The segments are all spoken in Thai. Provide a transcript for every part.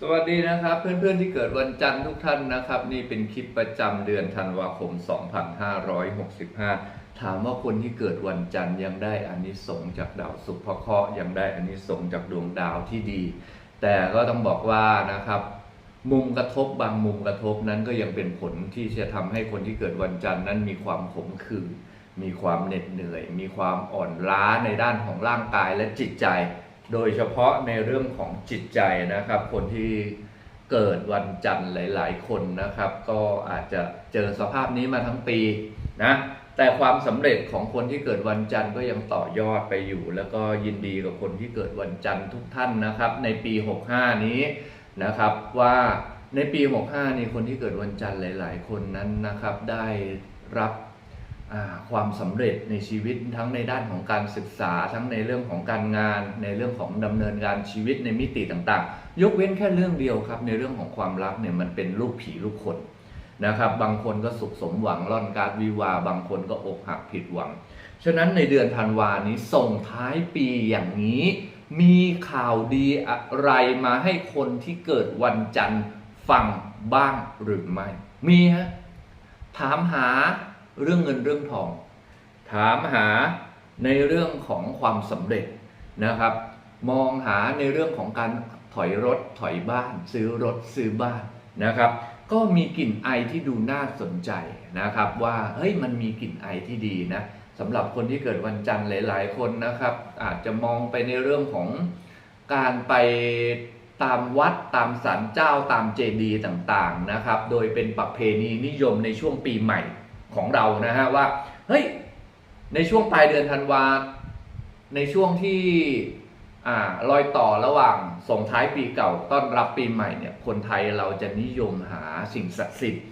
สวัสดีนะครับเพื่อนๆที่เกิดวันจันทร์ทุกท่านนะครับ นี่เป็นคลิปประจำเดือนธันวาคม 2565 ถามว่าคนที่เกิดวันจันทร์ยังได้อานิสงส์จากดาวศุกร์เพราะเคราะห์ยังได้อานิสงส์จากดวงดาวที่ดี แต่ก็ต้องบอกว่านะครับ มุมกระทบบางมุมกระทบนั้นก็ยังเป็นผลที่จะทำให้คนที่เกิดวันจันทร์นั้นมีความขมขื่นมีความเหน็ดเหนื่อย มีความอ่อนล้าในด้านของร่างกายและจิตใจ โดยเฉพาะในเรื่องของจิตใจนะครับ คนที่เกิดวันจันทร์หลาย ๆ คนนะครับ ก็อาจจะเจอสภาพนี้มาทั้งปีนะแต่ความสำเร็จของคนที่เกิดวันจันทร์ก็ยังต่อยอดไปอยู่ แล้วก็ยินดีกับคนที่เกิดวันจันทร์ทุกท่านนะครับ ในปี 65 นี้นะครับว่าในปี 65 นี้คนที่เกิดวันจันทร์หลาย ๆ คนนั้นนะครับได้รับ ความสำเร็จในชีวิตทั้งในด้านของการศึกษาทั้งในเรื่องของการงาน ในเรื่องของดำเนินการชีวิตในมิติต่างๆ ยกเว้นแค่เรื่องเดียวครับ ในเรื่องของความรักเนี่ยมันเป็นลูกผีลูกคนนะครับ บางคนก็สุขสมหวังร่อนการวิวา บางคนก็อกหักผิดหวัง ฉะนั้นในเดือนธันวานี้ส่งท้ายปีอย่างนี้ มีข่าวดีอะไรมาให้คนที่เกิดวันจันทร์ฟังบ้างหรือไม่ มีฮะถามหา เรื่องเงินเรื่องทอง ถามหาในเรื่องของความสำเร็จนะครับ มองหาในเรื่องของการถอยรถถอยบ้าน ซื้อรถซื้อบ้านนะครับ ก็มีกลิ่นไอที่ดูน่าสนใจนะครับว่าเฮ้ยมันมีกลิ่นไอที่ดีนะสำหรับคนที่เกิดวันจันทร์หลาย ๆ คนนะครับ อาจจะมองไปในเรื่องของการไปตามวัดตามศาลเจ้าตามเจดีย์ต่าง ๆ นะครับ โดยเป็นประเพณีนิยมในช่วงปีใหม่ ของเรานะฮะว่าเฮ้ยในช่วงปลายเดือนธันวาในช่วงที่อ่ารอยต่อระหว่างส่งท้ายปีเก่าต้อนรับปีใหม่เนี่ยคนไทยเราจะนิยมหาสิ่งศักดิ์สิทธิ์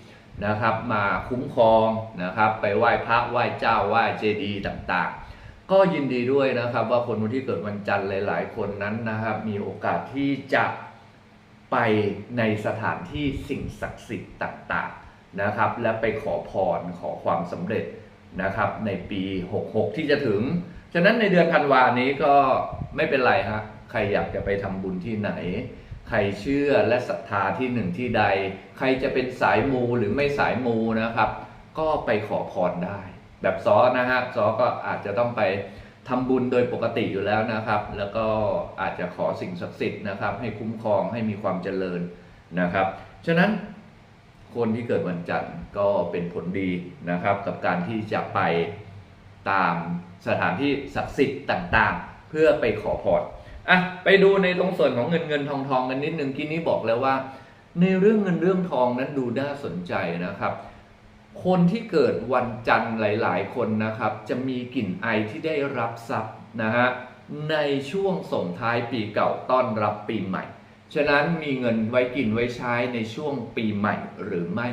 นะครับมาคุ้มครองนะครับไปไหว้พระไหว้เจ้าไหว้เจดีย์ต่างๆ ก็ยินดีด้วยนะครับว่าคนที่เกิดวันจันทร์หลาย ๆ คนนั้นนะครับมีโอกาสที่จะไปในสถานที่สิ่งศักดิ์สิทธิ์ต่างๆ นะครับ และไปขอพรขอความสำเร็จนะครับ ในปี 66 ที่จะถึง ฉะนั้นในเดือนธันวานี้ก็ไม่เป็นไรฮะใครอยากจะไปทำบุญที่ไหน ใครเชื่อและศรัทธาที่หนึ่งที่ใด ใครจะเป็นสายมูหรือไม่สายมูนะครับ ก็ไปขอพรได้ แบบซอนะฮะซอก็อาจจะต้องไปทำบุญโดยปกติอยู่แล้วนะครับ แล้วก็อาจจะขอสิ่งศักดิ์สิทธิ์นะครับ ให้คุ้มครองให้มีความเจริญนะครับ ฉะนั้น คนที่เกิดวันจันทร์ก็เป็นผลดีนะครับ กับการที่จะไปตามสถานที่ศักดิ์สิทธิ์ต่างๆ เพื่อไปขอพรอะไปดูในตรงส่วนของเงินเงินทองทองกันนิดนึงที่นี้บอกแล้วว่า ในเรื่องเงินเรื่องทองนั้นดูน่าสนใจนะครับ คนที่เกิดวันจันทร์หลาย ๆ คนนะครับ จะมีกลิ่นไอที่ได้รับทรัพย์นะฮะในช่วงส่งท้ายปีเก่าต้อนรับปีใหม่ ฉะนั้นมีเงินไว้กินไว้ใช้ในช่วงปีใหม่หรือไม่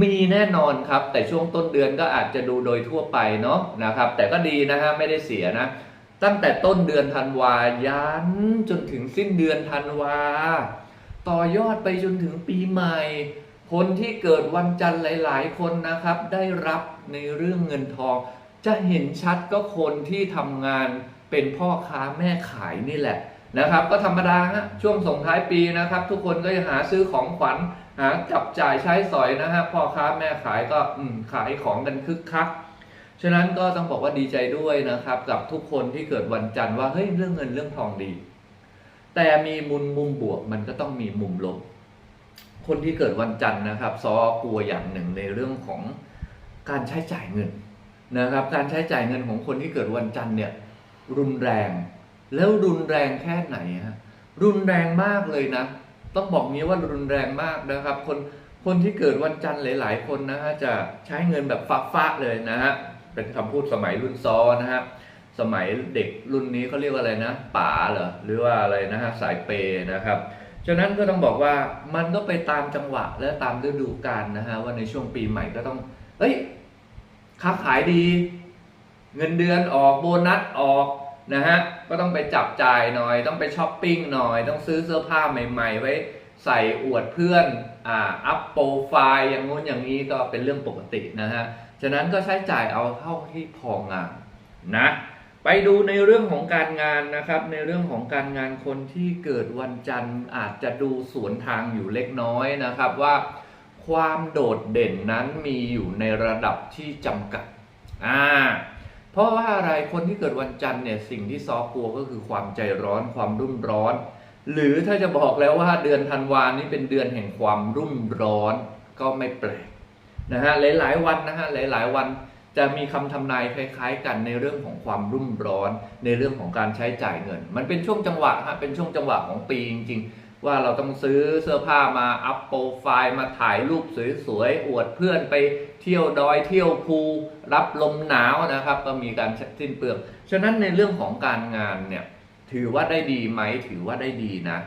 มีแน่นอนครับ แต่ช่วงต้นเดือนก็อาจจะดูโดยทั่วไปเนาะนะครับ แต่ก็ดีนะฮะไม่ได้เสียนะ ตั้งแต่ต้นเดือนธันวายันจนถึงสิ้นเดือนธันวา ต่อยอดไปจนถึงปีใหม่ คนที่เกิดวันจันทร์หลาย ๆ คนนะครับ ได้รับในเรื่องเงินทอง จะเห็นชัดก็คนที่ทำงานเป็นพ่อค้าแม่ขายนี่แหละ นะครับ ก็ธรรมดาฮะช่วงส่งท้ายปีนะครับ ทุกคนก็จะหาซื้อของขวัญหาจับจ่ายใช้สอยนะฮะพ่อค้าแม่ขายก็ขายของกันคึกคักฉะนั้นก็ต้องบอกว่าดีใจด้วยนะครับ กับทุกคนที่เกิดวันจันทร์ว่าเฮ้ยเรื่องเงินเรื่องทองดี แต่มีมุมมุมบวกมันก็ต้องมีมุมลบคนที่เกิดวันจันทร์นะครับซอกลัวอย่างหนึ่งในเรื่องของการใช้จ่ายเงินนะครับ การใช้จ่ายเงินของคนที่เกิดวันจันทร์เนี่ยรุนแรง แล้วรุนแรงแค่ไหนฮะรุนแรงมากเลยนะ ต้องบอกงี้ว่ารุนแรงมากนะครับ คนคนที่เกิดวันจันทร์หลาย ๆ คนนะฮะจะใช้เงินแบบฟ้าๆเลยนะฮะเป็นคำพูดสมัยรุ่นซอนะฮะสมัยเด็กรุ่นนี้เขาเรียกว่าอะไรนะป๋าเหรอหรือว่าอะไรนะฮะสายเปย์นะครับฉะนั้นก็ต้องบอกว่ามันก็ไปตามจังหวะและตามฤดูกาลนะฮะว่าในช่วงปีใหม่ก็ต้องเอ้ยค้าขายดี เงินเดือนออกโบนัสออก นะฮะก็ต้องไปจับจ่ายหน่อย ต้องไปช้อปปิ้งหน่อย ต้องซื้อเสื้อผ้าใหม่ ๆ ไว้ใส่อวดเพื่อนอ่าอัพโปรไฟล์อย่างงู้นอย่างนี้ก็เป็นเรื่องปกตินะฮะฉะนั้นก็ใช้จ่ายเอาเท่าที่พองามนะไปดูในเรื่องของการงานนะครับ ในเรื่องของการงานคนที่เกิดวันจันทร์อาจจะดูสวนทางอยู่เล็กน้อยนะครับว่าความโดดเด่นนั้นมีอยู่ในระดับที่จำกัดอ่า เพราะว่าอะไรคนที่เกิดวันจันทร์เนี่ยสิ่งที่ซอกลัวก็คือความใจร้อนความรุ่มร้อน หรือถ้าจะบอกแล้วว่าเดือนธันวานี้เป็นเดือนแห่งความรุ่มร้อนก็ไม่แปลกนะฮะหลายๆวันนะฮะหลายๆวันจะมีคำทำนายคล้าย ๆ กันในเรื่องของความรุ่มร้อน ในเรื่องของการใช้จ่ายเงิน มันเป็นช่วงจังหวะฮะเป็นช่วงจังหวะของปีจริงๆ ว่าเราต้องซื้อเสื้อผ้ามาอัพโปรไฟล์มาถ่ายรูปสวยๆ อวดเพื่อนไปเที่ยวดอยเที่ยวภูรับลมหนาวนะครับ ก็มีการสิ้นเปลืองฉะนั้นในเรื่องของการงานเนี่ยถือว่าได้ดีไหมถือว่าได้ดีนะ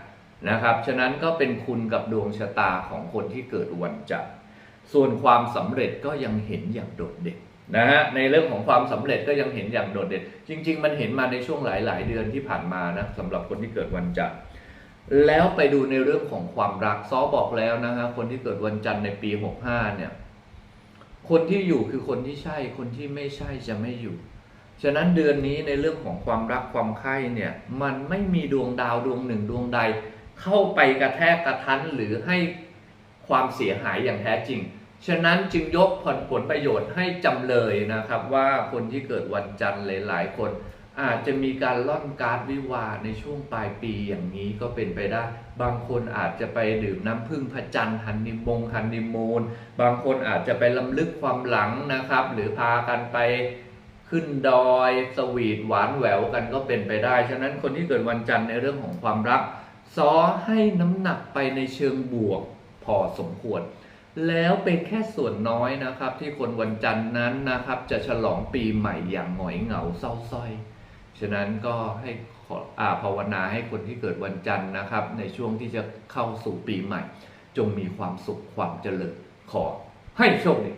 นะครับ ฉะนั้นก็เป็นคุณกับดวงชะตาของคนที่เกิดวันจันทร์ส่วนความสำเร็จก็ยังเห็นอย่างโดดเด่นนะฮะในเรื่องของความสำเร็จก็ยังเห็นอย่างโดดเด่นจริง ๆ มันเห็นมาในช่วงหลาย ๆ เดือนที่ผ่านมานะสำหรับคนที่เกิดวันจันทร์ แล้วไปดูในเรื่องของความรักซอบอกแล้วนะฮะคนที่เกิดวันจันทร์ในปี 65 เนี่ย คนที่อยู่คือคนที่ใช่ คนที่ไม่ใช่จะไม่อยู่ ฉะนั้นเดือนนี้ในเรื่องของความรักความใคร่เนี่ย มันไม่มีดวงดาวดวงหนึ่งดวงใด เข้าไปกระแทกกระทันหรือให้ความเสียหายอย่างแท้จริง ฉะนั้นจึงยกผลผลประโยชน์ให้จำเลยนะครับ ว่าคนที่เกิดวันจันทร์หลาย ๆ คน อาจจะมีการล่อนการ์ดวิวาในช่วงปลายปีอย่างนี้ก็เป็นไปได้ บางคนอาจจะไปดื่มน้ำพึ่งพระจันทร์ฮันนีมงฮันนีมูนบางคนอาจจะไปลำลึกความหลังนะครับ หรือพากันไปขึ้นดอยสวีทหวานแหววกันก็เป็นไปได้ ฉะนั้นคนที่เกิดวันจันทร์ในเรื่องของความรักซอให้น้ำหนักไปในเชิงบวกพอสมควร แล้วเป็นแค่ส่วนน้อยนะครับ ที่คนวันจันทร์นั้นนะครับ จะฉลองปีใหม่อย่างหงอยเหงาเศร้าสร้อย ฉะนั้นก็ให้ขออาภาวนาให้คนที่เกิดวันจันทร์นะครับ ในช่วงที่จะเข้าสู่ปีใหม่ จงมีความสุขความเจริญขอให้โชคดี